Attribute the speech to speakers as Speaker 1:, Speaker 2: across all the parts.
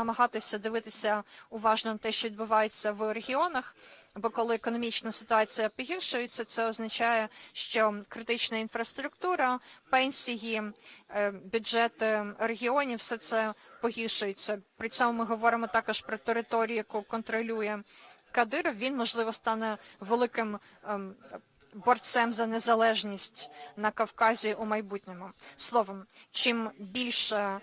Speaker 1: намагатися дивитися уважно на те, що відбувається в регіонах. Бо коли економічна ситуація погіршується, це означає, що критична інфраструктура, пенсії, е, бюджети регіонів, все це погіршується. При цьому ми говоримо також про територію, яку контролює Кадиров. Він можливо стане великим ем, борцем за незалежність на Кавказі у майбутньому. Словом, чим більше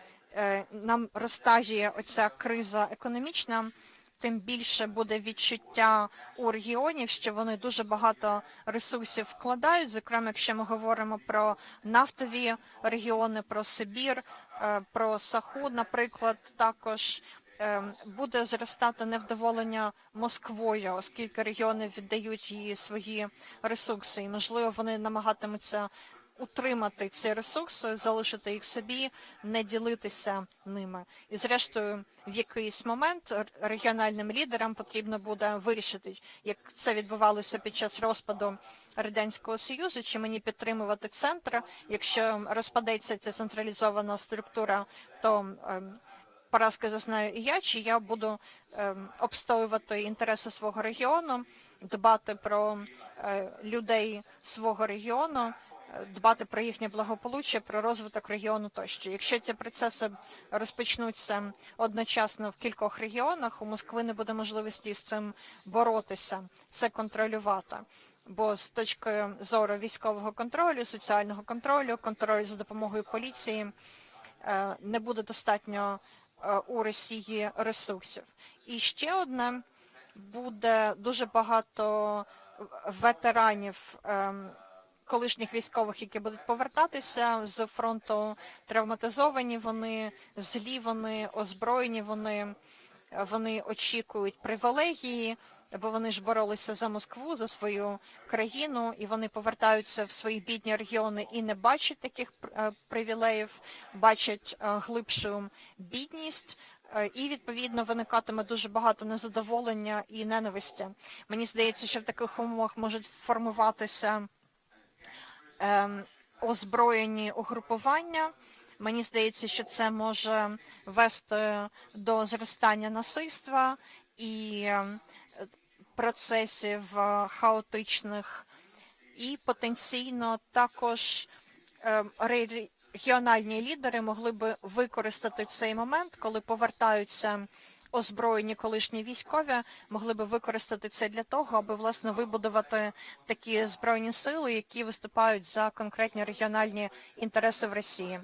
Speaker 1: нам розтажує оця криза економічна, тим більше буде відчуття у регіонів, що вони дуже багато ресурсів вкладають. Зокрема, якщо ми говоримо про нафтові регіони, про Сибір, е, про Саху, наприклад, також е, буде зростати невдоволення Москвою, оскільки регіони віддають їй свої ресурси, і можливо вони намагатимуться утримати ці ресурси, залишити їх собі, не ділитися ними. І зрештою, в якийсь момент регіональним лідерам потрібно буде вирішити, як це відбувалося під час розпаду радянського союзу, чи мені підтримувати центр. Якщо розпадеться ця централізована структура, то ем, поразки зазнаю і я, чи я буду ем, обстоювати інтереси свого регіону, дбати про е, людей свого регіону, дбати про їхнє благополуччя, про розвиток регіону тощо. Якщо ці процеси розпочнуться одночасно в кількох регіонах, у Москви не буде можливості з цим боротися, це контролювати. Бо з точки зору військового контролю, соціального контролю, контролю за допомогою поліції е, не буде достатньо е, у Росії ресурсів. І ще одне буде дуже багато ветеранів. Колишніх військових, які будуть повертатися з фронту, травматизовані, вони злі, вони озброєні, вони, вони очікують привілегії, бо вони ж боролися за Москву, за свою країну, і вони повертаються в свої бідні регіони і не бачать таких е, привілеїв, бачать е, глибшу бідність. е, І відповідно виникатиме дуже багато незадоволення і ненависті. Мені здається, що в таких умовах можуть формуватися озброєні угрупування. Мені здається, що це може вести до зростання насильства і ем, процесів е, хаотичних, і потенційно також ем, регіональні лідери могли би використати цей момент, коли повертаються озброєні колишні військові, могли би використати це для того, аби власне вибудувати такі збройні сили, які виступають за конкретні регіональні інтереси в Росії.